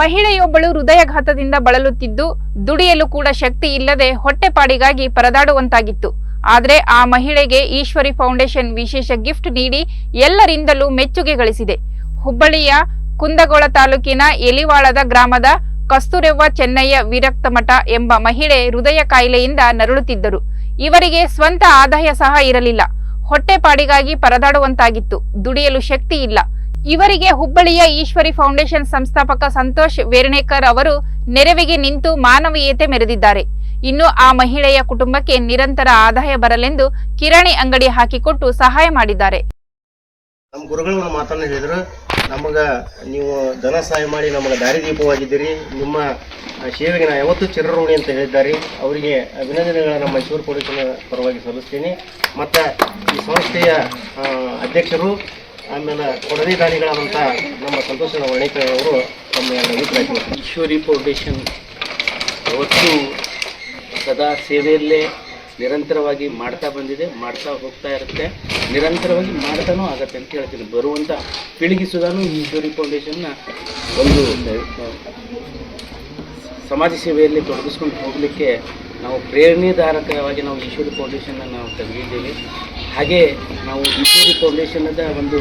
ಮಹಿಳೆಯೊಬ್ಬಳು ಹೃದಯಘಾತದಿಂದ ಬಳಲುತ್ತಿದ್ದು ದುಡಿಯಲು ಕೂಡ ಶಕ್ತಿ ಇಲ್ಲದೆ ಹೊಟ್ಟೆಪಾಡಿಗಾಗಿ ಪರದಾಡುವಂತಾಗಿತ್ತು. ಆದರೆ ಆ ಮಹಿಳೆಗೆ ಈಶ್ವರಿ ಫೌಂಡೇಶನ್ ವಿಶೇಷ ಗಿಫ್ಟ್ ನೀಡಿ ಎಲ್ಲರಿಂದಲೂ ಮೆಚ್ಚುಗೆ ಗಳಿಸಿದೆ. ಹುಬ್ಬಳ್ಳಿಯ ಕುಂದಗೋಳ ತಾಲೂಕಿನ ಎಲಿವಾಳದ ಗ್ರಾಮದ ಕಸ್ತೂರೆವ್ವ ಚೆನ್ನಯ್ಯ ವಿರಕ್ತ ಮಠ ಎಂಬ ಮಹಿಳೆ ಹೃದಯ ಕಾಯಿಲೆಯಿಂದ ನರಳುತ್ತಿದ್ದರು. ಇವರಿಗೆ ಸ್ವಂತ ಆದಾಯ ಸಹ ಇರಲಿಲ್ಲ. ಹೊಟ್ಟೆಪಾಡಿಗಾಗಿ ಪರದಾಡುವಂತಾಗಿತ್ತು. ದುಡಿಯಲು ಶಕ್ತಿ ಇಲ್ಲ. ಇವರಿಗೆ ಹುಬ್ಬಳ್ಳಿಯ ಈಶ್ವರಿ ಫೌಂಡೇಶನ್ ಸಂಸ್ಥಾಪಕ ಸಂತೋಷ್ ವೇರ್ಣೇಕರ್ ಅವರು ನೆರವಿಗೆ ನಿಂತು ಮಾನವೀಯತೆ ಮೆರೆದಿದ್ದಾರೆ. ಇನ್ನು ಆ ಮಹಿಳೆಯ ಕುಟುಂಬಕ್ಕೆ ನಿರಂತರ ಆದಾಯ ಬರಲೆಂದು ಕಿರಾಣಿ ಅಂಗಡಿ ಹಾಕಿಕೊಟ್ಟು ಸಹಾಯ ಮಾಡಿದ್ದಾರೆ. ನಮ್ಮ ಗುರುಗಳು ಒಂದು ಮಾತನ್ನು ಹೇಳಿದರು. ನಮಗ ನೀವು ಧನ ಸಹಾಯ ಮಾಡಿ ನಮಗೆ ದಾರಿದೀಪವಾಗಿದ್ದೀರಿ. ನಿಮ್ಮ ಸೇವೆಗೆ ನಾ ಯಾವತ್ತೂ ಚಿರಋಣಿ ಅಂತ ಹೇಳಿದ್ದಾರೆ. ಅವರಿಗೆ ಅಭಿನಂದನೆಗಳ ನಮ್ಮ ಮೈಸೂರು ಪೊಲೀಸರ ಪರವಾಗಿ ಸಲ್ಲಿಸ್ತೀನಿ. ಮತ್ತು ಈ ಸಂಸ್ಥೆಯ ಅಧ್ಯಕ್ಷರು ಆಮೇಲೆ ಕೊಡದಿ ದಾನಿಗಳಾದಂಥ ನಮ್ಮ ಸಂತೋಷ ವರ್ಣಿಕರ್ ಅವರು ತಮ್ಮ. ಈಶ್ವರಿ ಫೌಂಡೇಶನ್ ಅವತ್ತು ಸದಾ ಸೇವೆಯಲ್ಲೇ ನಿರಂತರವಾಗಿ ಮಾಡ್ತಾ ಬಂದಿದೆ, ಮಾಡ್ತಾ ಹೋಗ್ತಾ ಇರುತ್ತೆ. ನಿರಂತರವಾಗಿ ಮಾಡ್ತಾನೂ ಆಗತ್ತೆ ಅಂತ ಹೇಳ್ತೀನಿ. ಬರುವಂಥ ಪೀಳಿಗೆ ಸುಧಾನು ಈಶ್ವರಿ ಫೌಂಡೇಶನ್ನ ಒಂದು ಸಮಾಜ ಸೇವೆಯಲ್ಲಿ ತೊಡಗಿಸ್ಕೊಂಡು ಹೋಗಲಿಕ್ಕೆ ನಾವು ಪ್ರೇರಣೆದಾರಕವಾಗಿ ನಾವು ಈಶ್ವರಿ ಫೌಂಡೇಶನ್ನ ನಾವು ತೆಗೆದಿದ್ದೇವೆ. ಹಾಗೆ ನಾವು ಈಶ್ವರಿ ಫೌಂಡೇಶನದ ಒಂದು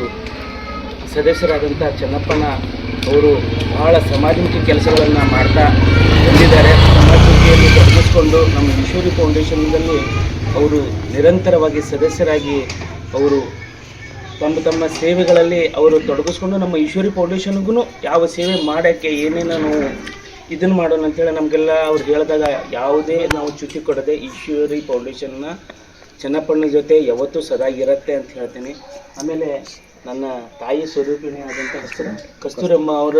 ಸದಸ್ಯರಾದಂಥ ಚನ್ನಪ್ಪನ ಅವರು ಬಹಳ ಸಮಾಜಮುಖಿ ಕೆಲಸಗಳನ್ನು ಮಾಡ್ತಾ ಬಂದಿದ್ದಾರೆ. ಸಮಾಜಮುಖಿಯಲ್ಲಿ ತೊಡಗಿಸ್ಕೊಂಡು ನಮ್ಮ ಈಶ್ವರಿ ಫೌಂಡೇಶನ್ನಲ್ಲಿ ಅವರು ನಿರಂತರವಾಗಿ ಸದಸ್ಯರಾಗಿ ಅವರು ತಮ್ಮ ತಮ್ಮ ಸೇವೆಗಳಲ್ಲಿ ಅವರು ತೊಡಗಿಸ್ಕೊಂಡು ನಮ್ಮ ಈಶ್ವರಿ ಫೌಂಡೇಶನ್ಗೂ ಯಾವ ಸೇವೆ ಮಾಡೋಕ್ಕೆ ಏನೇನು ನಾವು ಇದನ್ನು ಮಾಡೋಣ ಅಂತೇಳಿ ನಮಗೆಲ್ಲ ಅವ್ರು ಹೇಳಿದಾಗ ಯಾವುದೇ ನಾವು ಚ್ಯುತಿ ಕೊಡದೆ ಈಶ್ವರಿ ಫೌಂಡೇಶನ್ನ ಚೆನ್ನಪ್ಪನ ಜೊತೆ ಯಾವತ್ತೂ ಸದಾ ಇರುತ್ತೆ ಅಂತ ಹೇಳ್ತೀನಿ. ಆಮೇಲೆ ನನ್ನ ತಾಯಿ ಸ್ವರೂಪಿಣಿ ಆದಂಥ ಕಸ್ತೂರ ಕಸ್ತೂರಮ್ಮ ಅವರ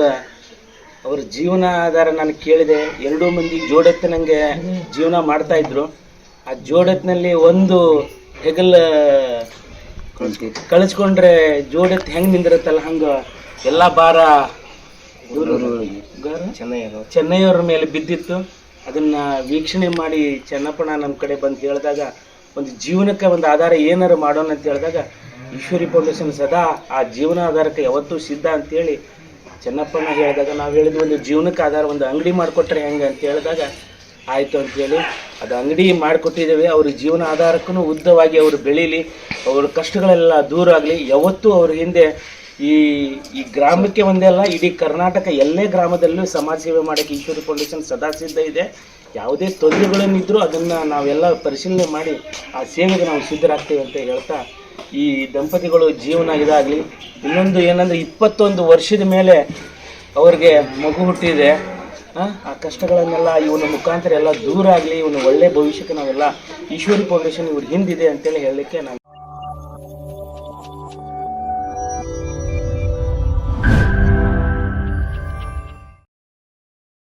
ಅವರ ಜೀವನ ಆಧಾರ ನಾನು ಕೇಳಿದೆ. ಎರಡೂ ಮಂದಿ ಜೋಡತ್ತು ನನಗೆ ಜೀವನ ಮಾಡ್ತಾ ಇದ್ರು. ಆ ಜೋಡತ್ನಲ್ಲಿ ಒಂದು ಹೆಗಲ್ ಕಳಿಸ್ಕೊಂಡ್ರೆ ಜೋಡತ್ ಹೆಂಗೆ ನಿಂದಿರುತ್ತಲ್ಲ ಹಂಗೆ ಎಲ್ಲ ಭಾರ ಚೆನ್ನೈ ಚೆನ್ನೈಯವ್ರ. ಮೇಲೆ ಬಿದ್ದಿತ್ತು. ಅದನ್ನ ವೀಕ್ಷಣೆ ಮಾಡಿ ಚೆನ್ನಪ್ಪಣ ನಮ್ಮ ಕಡೆ ಬಂದು ಹೇಳಿದಾಗ ಒಂದು ಜೀವನಕ್ಕೆ ಒಂದು ಆಧಾರ ಏನಾರು ಮಾಡೋಣ ಅಂತ ಹೇಳಿದಾಗ ಈಶ್ವರಿ ಫೌಂಡೇಶನ್ ಸದಾ ಆ ಜೀವನ ಆಧಾರಕ್ಕೆ ಯಾವತ್ತೂ ಸಿದ್ಧ ಅಂತೇಳಿ ಚೆನ್ನಪ್ಪನ ಹೇಳಿದಾಗ ನಾವು ಹೇಳಿದ್ವಿ ಒಂದು ಜೀವನಕ್ಕೆ ಆಧಾರ ಒಂದು ಅಂಗಡಿ ಮಾಡಿಕೊಟ್ರೆ ಹೆಂಗೆ ಅಂತ ಹೇಳಿದಾಗ ಆಯಿತು ಅಂತೇಳಿ ಅದು ಅಂಗಡಿ ಮಾಡಿಕೊಟ್ಟಿದ್ದೇವೆ. ಅವ್ರ ಜೀವನ ಆಧಾರಕ್ಕೂ ಉದ್ದವಾಗಿ ಅವರು ಬೆಳೀಲಿ, ಅವ್ರ ಕಷ್ಟಗಳೆಲ್ಲ ದೂರ ಆಗಲಿ. ಯಾವತ್ತೂ ಅವ್ರ ಹಿಂದೆ ಈ ಈ ಗ್ರಾಮಕ್ಕೆ ಒಂದೇ ಅಲ್ಲ, ಇಡೀ ಕರ್ನಾಟಕ ಎಲ್ಲೇ ಗ್ರಾಮದಲ್ಲೂ ಸಮಾಜ ಸೇವೆ ಮಾಡೋಕ್ಕೆ ಈಶ್ವರಿ ಫೌಂಡೇಶನ್ ಸದಾ ಸಿದ್ಧ ಇದೆ. ಯಾವುದೇ ತೊಂದರೆಗಳನ್ನಿದ್ರೂ ಅದನ್ನು ನಾವೆಲ್ಲ ಪರಿಶೀಲನೆ ಮಾಡಿ ಆ ಸೇವೆಗೆ ನಾವು ಸಿದ್ಧರಾಗ್ತೇವೆ ಅಂತ ಹೇಳ್ತಾ ಈ ದಂಪತಿಗಳು ಜೀವನ ಇದಾಗಲಿ. ಇನ್ನೊಂದು ಏನಂದರೆ ಇಪ್ಪತ್ತೊಂದು ವರ್ಷದ ಮೇಲೆ ಅವ್ರಿಗೆ ಮಗು ಹುಟ್ಟಿದೆ. ಆ ಕಷ್ಟಗಳನ್ನೆಲ್ಲ ಇವನ ಮುಖಾಂತರ ಎಲ್ಲ ದೂರ ಆಗಲಿ, ಇವನು ಒಳ್ಳೆ ಭವಿಷ್ಯಕ್ಕೆ ನಾವೆಲ್ಲ ಈಶ್ವರಿ ಫೌಂಡೇಶನ್ ಇವ್ರ ಹಿಂದಿದೆ ಅಂತೇಳಿ ಹೇಳಲಿಕ್ಕೆ ನಾನು